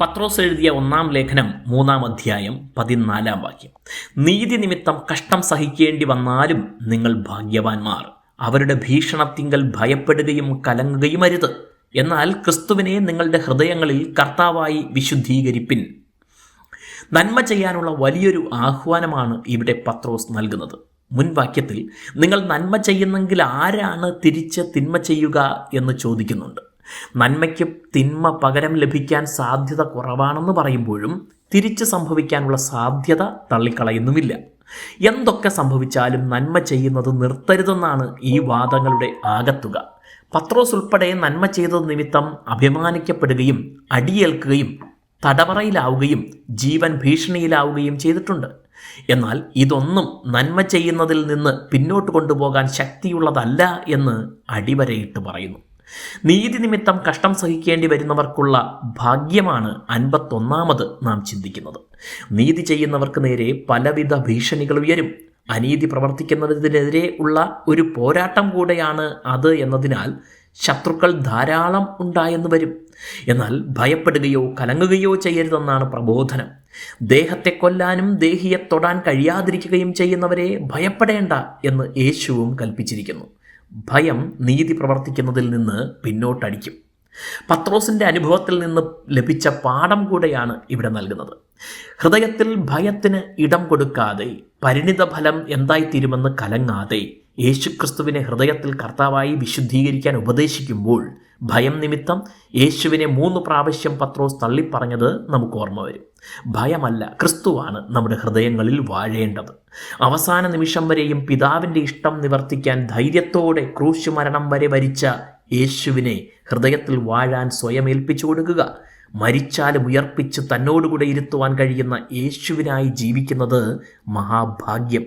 പത്രോസ് എഴുതിയ ഒന്നാം ലേഖനം മൂന്നാം അധ്യായം പതിനാലാം വാക്യം. നീതി നിമിത്തം കഷ്ടം സഹിക്കേണ്ടി വന്നാലും നിങ്ങൾ ഭാഗ്യവാന്മാർ. അവരുടെ ഭീഷണത്തിങ്കൽ ഭയപ്പെടുകയും കലങ്ങുകയും അരുത്. എന്നാൽ ക്രിസ്തുവിനെ നിങ്ങളുടെ ഹൃദയങ്ങളിൽ കർത്താവായി വിശുദ്ധീകരിപ്പിൻ. നന്മ ചെയ്യാനുള്ള വലിയൊരു ആഹ്വാനമാണ് ഇവിടെ പത്രോസ് നൽകുന്നത്. മുൻവാക്യത്തിൽ നിങ്ങൾ നന്മ ചെയ്യുന്നെങ്കിൽ ആരാണ് തിരിച്ച് തിന്മ ചെയ്യുക? എന്ന് ചോദിക്കുന്നുണ്ട്. നന്മയ്ക്ക് തിന്മ പകരം ലഭിക്കാൻ സാധ്യത കുറവാണെന്ന് പറയുമ്പോഴും തിരിച്ച് സംഭവിക്കാനുള്ള സാധ്യത തള്ളിക്കളയുന്നുമില്ല. എന്തൊക്കെ സംഭവിച്ചാലും നന്മ ചെയ്യുന്നത് നിർത്തരുതെന്നാണ് ഈ വാദങ്ങളുടെ ആകത്തുക. പത്രോസ് ഉൾപ്പെടെ നന്മ ചെയ്തത് നിമിത്തം അഭിമാനിക്കപ്പെടുകയും അടിയേൽക്കുകയും തടവറയിലാവുകയും ജീവൻ ഭീഷണിയിലാവുകയും ചെയ്തിട്ടുണ്ട്. എന്നാൽ ഇതൊന്നും നന്മ ചെയ്യുന്നതിൽ നിന്ന് പിന്നോട്ട് കൊണ്ടുപോകാൻ ശക്തിയുള്ളതല്ല എന്ന് അടിവരയിട്ട് പറയുന്നു. നീതി നിമിത്തം കഷ്ടം സഹിക്കേണ്ടി വരുന്നവർക്കുള്ള ഭാഗ്യമാണ് അൻപത്തൊന്നാമത് നാം ചിന്തിക്കുന്നത്. നീതി ചെയ്യുന്നവർക്ക് നേരെ പലവിധ ഭീഷണികൾ ഉയരും. അനീതി പ്രവർത്തിക്കുന്നതിനെതിരെ ഉള്ള ഒരു പോരാട്ടം കൂടെയാണ് അത് എന്നതിനാൽ ശത്രുക്കൾ ധാരാളം ഉണ്ടായെന്ന് വരും. എന്നാൽ ഭയപ്പെടുകയോ കലങ്ങുകയോ ചെയ്യരുതെന്നാണ് പ്രബോധനം. ദേഹത്തെ കൊല്ലാനും ദേഹിയെ തൊടാൻ കഴിയാതിരിക്കുകയും ചെയ്യുന്നവരെ ഭയപ്പെടേണ്ട എന്ന് യേശുവും കൽപ്പിച്ചിരിക്കുന്നു. ഭയം നീതി പ്രവർത്തിക്കുന്നതിൽ നിന്ന് പിന്നോട്ടടിക്കും. പത്രോസിന്റെ അനുഭവത്തിൽ നിന്ന് ലഭിച്ച പാഠം കൂടെയാണ് ഇവിടെ നൽകുന്നത്. ഹൃദയത്തിൽ ഭയത്തിന് ഇടം കൊടുക്കാതെ പരിണിത ഫലം എന്തായിത്തീരുമെന്ന് കലങ്ങാതെ യേശുക്രിസ്തുവിനെ ഹൃദയത്തിൽ കർത്താവായി വിശുദ്ധീകരിക്കാൻ ഉപദേശിക്കുമ്പോൾ ഭയം നിമിത്തം യേശുവിനെ മൂന്ന് പ്രാവശ്യം പത്രോസ് തള്ളിപ്പറഞ്ഞത് നമുക്ക് ഓർമ്മ വരും. ഭയമല്ല ക്രിസ്തുവാണ് നമ്മുടെ ഹൃദയങ്ങളിൽ വാഴേണ്ടത്. അവസാന നിമിഷം വരെയും പിതാവിന്റെ ഇഷ്ടം നിവർത്തിക്കാൻ ധൈര്യത്തോടെ ക്രൂശ് മരണം വരെ വരിച്ച യേശുവിനെ ഹൃദയത്തിൽ വാഴാൻ സ്വയം ഏൽപ്പിച്ചു കൊടുക്കുക. മരിച്ചാലും ഉയർപ്പിച്ച് തന്നോടുകൂടെ ഇരുത്തുവാൻ കഴിയുന്ന യേശുവിനായി ജീവിക്കുന്നത് മഹാഭാഗ്യം.